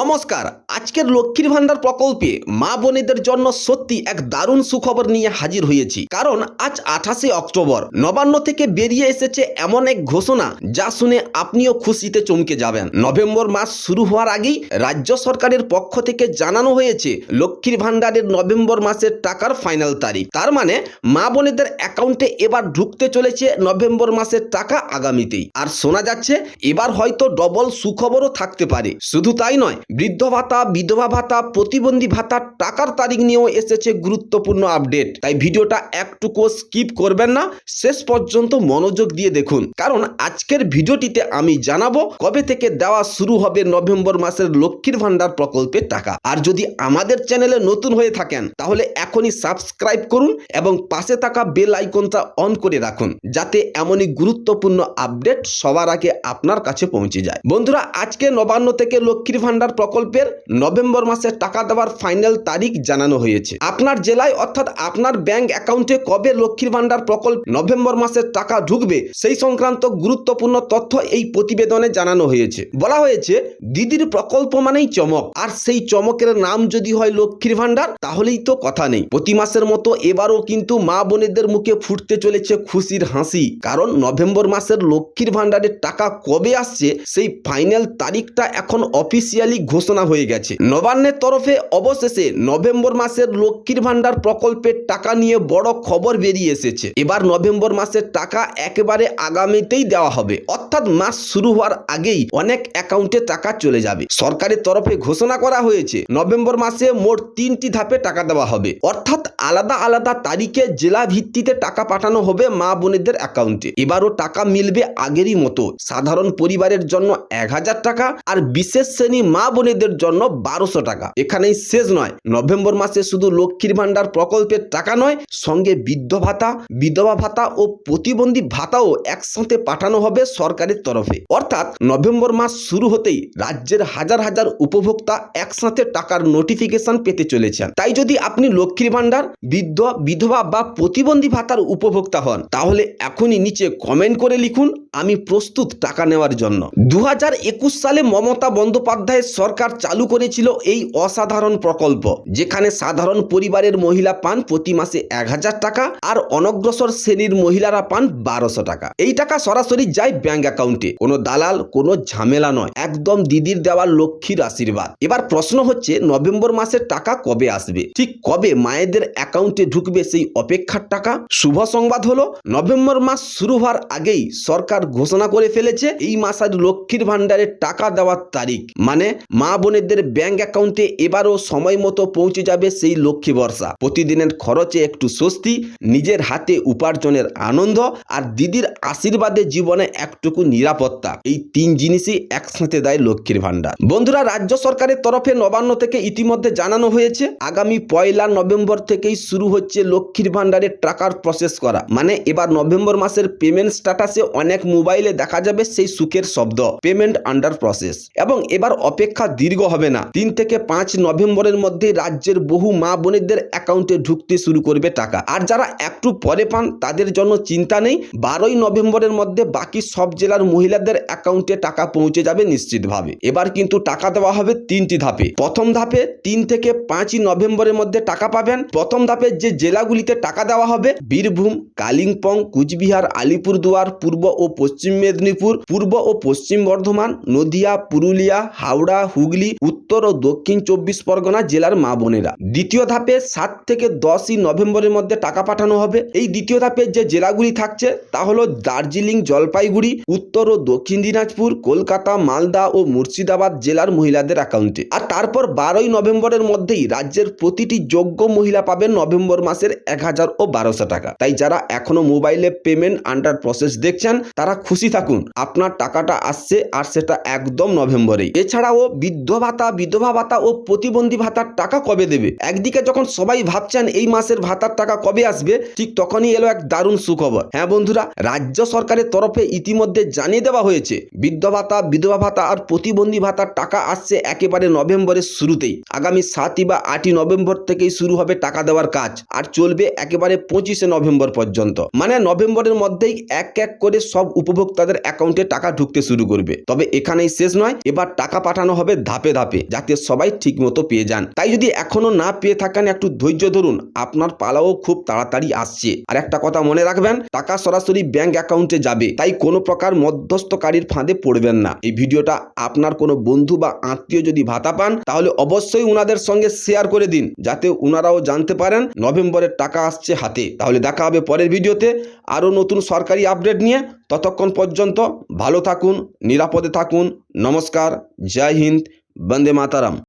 নমস্কার আজকের লক্ষ্মীর ভান্ডার প্রকল্পে মা বোনেদের জন্য সত্যি এক দারুণ সুখবর নিয়ে হাজির হয়েছি। কারণ আজ আঠাশে অক্টোবর, নবান্ন থেকে বেরিয়ে এসেছে এমন এক ঘোষণা যা শুনে আপনিও খুশিতে চমকে যাবেন। নভেম্বর মাস শুরু হওয়ার আগেই রাজ্য সরকারের পক্ষ থেকে জানানো হয়েছে, লক্ষ্মীর ভান্ডারের নভেম্বর মাসের টাকার ফাইনাল তারিখ। তার মানে মা বোনেদের অ্যাকাউন্টে এবার ঢুকতে চলেছে নভেম্বর মাসের টাকা আগামীতেই। আর শোনা যাচ্ছে, এবার হয়তো ডবল সুখবরও থাকতে পারে। শুধু তাই নয়, বৃদ্ধ ভাতা বিধবা ভাতা, প্রতিবন্ধী ভাতার টাকার তারিখ নিয়েও এসেছে গুরুত্বপূর্ণ আপডেট। তাই ভিডিওটা একটুকু স্কিপ করবেন না, শেষ পর্যন্ত মনোযোগ দিয়ে দেখুন। কারণ আজকের ভিডিওটিতে আমি জানাব কবে থেকে দেওয়া শুরু হবে নভেম্বর মাসের লক্ষ্মীর ভান্ডার প্রকল্পের টাকা। আর যদি আমাদের চ্যানেলে নতুন হয়ে থাকেন, তাহলে এখনই সাবস্ক্রাইব করুন এবং পাশে থাকা বেল আইকনটা অন করে রাখুন, যাতে এমনই গুরুত্বপূর্ণ আপডেট সবার আগে আপনার কাছে পৌঁছে যায়। বন্ধুরা, আজকে নবান্ন থেকে লক্ষ্মীর ভান্ডার প্রকল্পের নভেম্বর মাসে টাকা দেওয়ার ফাইনাল তারিখ জানানো হয়েছে। আপনার জেলায় অর্থাৎ আপনার ব্যাংক অ্যাকাউন্টে কবে লক্ষ্মীর ভান্ডার প্রকল্প নভেম্বর মাসের টাকা ঢুকবে, সেই সংক্রান্ত গুরুত্বপূর্ণ তথ্য এই প্রতিবেদনে জানানো হয়েছে। বলা হয়েছে, দিদির প্রকল্প মানেই চমক, আর সেই চমকের নাম যদি হয় লক্ষ্মীর ভান্ডার তাহলেই তো কথা নেই। প্রতি মাসের মতো এবারও কিন্তু মা বোনেদের মুখে ফুটতে চলেছে খুশির হাসি, কারণ নভেম্বর মাসের লক্ষ্মীর ভান্ডারের টাকা কবে আসছে, সেই ফাইনাল তারিখটা এখন অফিসিয়ালি ঘোষণা হয়ে গেছে। নবান্নের তরফে অবশেষে নভেম্বর মাসের লক্ষ্মীর ভান্ডার প্রকল্পের টাকা নিয়ে বড় খবর বেরিয়ে এসেছে। এবার নভেম্বর মাসের টাকা একেবারে আগামীতেই দেওয়া হবে। অর্থাৎ মাস শুরু হওয়ার আগেই অনেক অ্যাকাউন্টে টাকা চলে যাবে। সরকারের তরফে ঘোষণা করা হয়েছে, নভেম্বর মাসে মোট তিনটি ধাপে টাকা দেওয়া হবে। অর্থাৎ আলাদা আলাদা তারিখে জেলা ভিত্তিতে টাকা পাঠানো হবে মা বোনেদের অ্যাকাউন্টে। এবারও টাকা মিলবে আগেরই মতো। সাধারণ পরিবারের জন্য এক হাজার টাকা আর বিশেষ শ্রেণি মা বোনেদের জন্য বারোশো টাকা। এখানেই শেষ নয়। নভেম্বর মাসে শুধু লক্ষ্মীর ভান্ডার প্রকল্পের টাকা নয়, সঙ্গে বৃদ্ধ ভাতা, বিধবা ভাতা ও প্রতিবন্ধী ভাতাও একসাথে পাঠানো হবে সরকারের তরফে। অর্থাৎ নভেম্বর মাস শুরু হতেই রাজ্যের হাজার হাজার উপভোক্তা একসাথে টাকার নোটিফিকেশন পেতে চলেছেন। তাই যদি আপনি লক্ষ্মীর ভান্ডার বৃদ্ধ বিধবা বা প্রতিবন্ধী ভাতার উপভোক্তা হন, তাহলে এখনই নিচে কমেন্ট করে লিখুন, আমি প্রস্তুত টাকা নেওয়ার জন্য। দু হাজার একুশ সালে মমতা বন্দ্যোপাধ্যায়ের সরকার চালু করেছিল এই অসাধারণ প্রকল্প, যেখানে সাধারণ পরিবারের মহিলা পান প্রতি মাসে এক হাজার টাকা আর অনগ্রসর শ্রেণির মহিলারা পান বারোশো টাকা। এই টাকা সরাসরি যায় ব্যাংক অ্যাকাউন্টে। কোনো দালাল, কোনো ঝামেলা নয়। একদম দিদির দেওয়া লক্ষ্মীর আশীর্বাদ। এবার প্রশ্ন হচ্ছে, নভেম্বর মাসের টাকা কবে আসবে? ঠিক কবে মায়েদের অ্যাকাউন্টে ঢুকবে সেই অপেক্ষার টাকা? শুভ সংবাদ হলো, নভেম্বর মাস শুরু হওয়ার আগেই সরকার ঘোষণা করে ফেলেছে, এই মাসের লক্ষ্মীর ভান্ডারের টাকা দেওয়ার তারিখ। মানে মা বোনেদের ব্যাংক অ্যাকাউন্টে এবারও সময় মতো পৌঁছে যাবে সেই লক্ষ্মী বর্ষা। প্রতিদিনের খরচে একটু স্বস্তি, নিজের হাতে উপার্জনের আনন্দ আর দিদির আশীর্বাদে জীবনে একটুকু নিরাপত্তা। এই তিন জিনিসই একসাথে দেয় লক্ষ্মীর ভান্ডার বন্ধুরা, রাজ্য সরকারের তরফে নবান্ন থেকে ইতিমধ্যে জানানো হয়েছে, আগামী পয়লা নভেম্বর থেকেই শুরু হচ্ছে লক্ষ্মীর ভান্ডারের টাকার প্রসেস করা। মানে এবার নভেম্বর মাসের পেমেন্ট স্ট্যাটাসে অনেক মোবাইলে দেখা যাবে সেই সুখের শব্দ, পেমেন্ট আন্ডার প্রসেস। এবং এবার অপেক্ষা দীর্ঘ হবে না। তিন থেকে পাঁচ নভেম্বরের মধ্যে রাজ্যের বহু মা বোনেদের অ্যাকাউন্টে ঢুকতে শুরু করবে টাকা। আর যারা একটু পরে পান, তাদের জন্য চিন্তা নেই। বারোই নভেম্বরের মধ্যে বাকি সব জেলার মহিলাদের অ্যাকাউন্টে টাকা পৌঁছে যাবে নিশ্চিতভাবে। এবার কিন্তু টাকা দেওয়া হবে তিনটি ধাপে। প্রথম ধাপে তিন থেকে পাঁচই নভেম্বরের মধ্যে টাকা পাবেন। প্রথম ধাপে যে জেলাগুলিতে টাকা দেওয়া হবে, বীরভূম, কালিম্পং, কুচবিহার, আলিপুরদুয়ার, পূর্ব ও পশ্চিম মেদিনীপুর, পূর্ব ও পশ্চিম বর্ধমান, নদিয়া, পুরুলিয়া, হাওড়া, হুগলি, উত্তর ও দক্ষিণ চব্বিশ পরগনা জেলার মা বোনেরা। দ্বিতীয় ধাপে সাত থেকে দশই নভেম্বরের মধ্যে টাকা পাঠানো হবে। এই দ্বিতীয় ধাপে যে জেলাগুলি থাকছে, তা হলো দার্জিলিং, জলপাইগুড়ি, উত্তর ও দক্ষিণ দিনাজপুর, কলকাতা, মালদা ও মুর্শিদাবাদ জেলার মহিলাদের অ্যাকাউন্টে আর তারপর বারোই নভেম্বরের মধ্যেই রাজ্যের প্রতিটি যোগ্য মহিলা পাবেন নভেম্বর মাসের এক হাজার ও বারোশো টাকা। তাই যারা এখনও মোবাইলে পেমেন্ট আন্ডার প্রসেস দেখছেন, তারা খুশি থাকুন। আপনার টাকাটা আসছে আর সেটা একদম নভেম্বরেই। এছাড়াও বৃদ্ধ ভাতা বিধবা ভাতা ও প্রতিবন্ধী ভাতার টাকা কবে দেবে? একদিকে যখন সবাই ভাবছেন এই মাসের ভাতার টাকা কবে আসবে, ঠিক তখনই এলো এক দারুণ সুখবর। হ্যাঁ বন্ধুরা, রাজ্য সরকারের তরফে ইতিমধ্যে জানিয়ে দেওয়া হয়েছে বৃদ্ধ ভাতা বিধবা ভাতা আর প্রতিবন্ধী ভাতার টাকা আসছে একেবারে নভেম্বরের শুরুতেই। আগামী সাতই বা আটই নভেম্বর থেকেই শুরু হবে টাকা দেওয়ার কাজ, আর চলবে একেবারে পঁচিশে নভেম্বর পর্যন্ত। মানে নভেম্বরের মধ্যেই এক এক করে সব উপভোক্তাদের অ্যাকাউন্টে টাকা ঢুকতে শুরু করবে। তবে এখানেই শেষ নয়, এবার টাকা পাঠানো হবে ধাপে ধাপে। যাতে সবাই ঠিক মতো পেয়ে যান। তাই যদি এখনও না পেয়ে থাকেন, একটু ধৈর্য ধরুন। আপনার পালাও খুব তাড়াতাড়ি আসছে। আর একটা কথা মনে রাখবেন, টাকা সরাসরি ব্যাংক অ্যাকাউন্টে যাবে। তাই কোনো প্রকার মধ্যস্থকারীর ফাঁদে পড়বেন না। এই ভিডিওটা আপনার কোনো বন্ধু বা আত্মীয় যদি ভাতা পান, তাহলে অবশ্যই উনাদের সঙ্গে শেয়ার করে দিন। যাতে উনারাও জানতে পারেন, নভেম্বরের টাকা আসছে হাতে। তাহলে দেখা হবে পরের ভিডিওতে। আরও নতুন সরকারি আপডেট নিয়ে। ততক্ষণ পর্যন্ত ভালো থাকুন, নিরাপদে থাকুন। নমস্কার, জয় হিন্দ। वंदे मातरम।